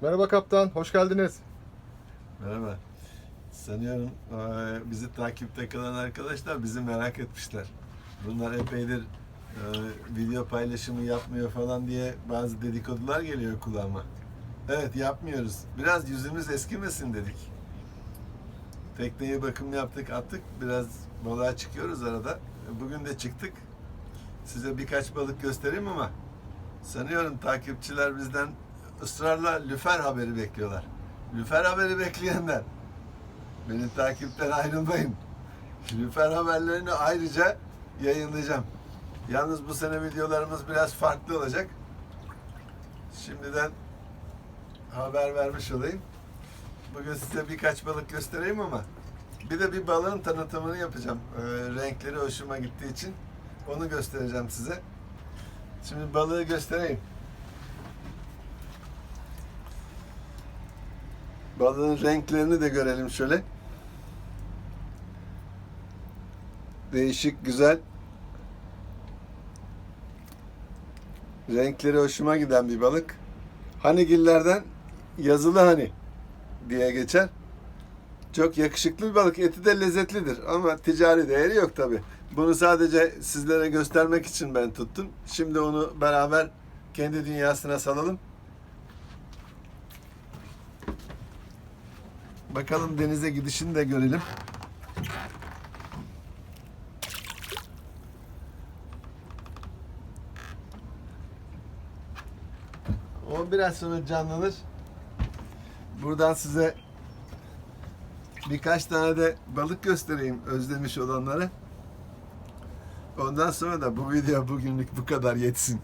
Merhaba kaptan, hoş geldiniz. Merhaba. Sanıyorum eee, bizi takipte kalan arkadaşlar bizi merak etmişler. Bunlar epeydir eee, video paylaşımı yapmıyor falan diye bazı dedikodular geliyor kulağıma. Evet yapmıyoruz. Biraz yüzümüz eskimesin dedik. Tekneye bakım yaptık attık. Biraz balığa çıkıyoruz arada. Bugün de çıktık. Size birkaç balık göstereyim ama sanıyorum takipçiler bizden ısrarla lüfer haberi bekliyorlar. Lüfer haberi bekleyenler beni takipten ayrılmayın. Lüfer haberlerini ayrıca yayınlayacağım. Yalnız bu sene videolarımız biraz farklı olacak. Şimdiden haber vermiş olayım. Bugün size birkaç balık göstereyim ama bir de bir balığın tanıtımını yapacağım. Ee, renkleri hoşuma gittiği için onu göstereceğim size. Şimdi balığı göstereyim. Balığın renklerini de görelim şöyle. Değişik, güzel. Renkleri hoşuma giden bir balık. Hanigillerden yazılı hani diye geçer. Çok yakışıklı bir balık. Eti de lezzetlidir ama ticari değeri yok tabi. Bunu sadece sizlere göstermek için ben tuttum. Şimdi onu beraber kendi dünyasına salalım. Bakalım denize gidişini de görelim. O biraz sonra canlanır. Buradan size birkaç tane de balık göstereyim özlemiş olanlara. Ondan sonra da bu video bugünlük bu kadar yetsin.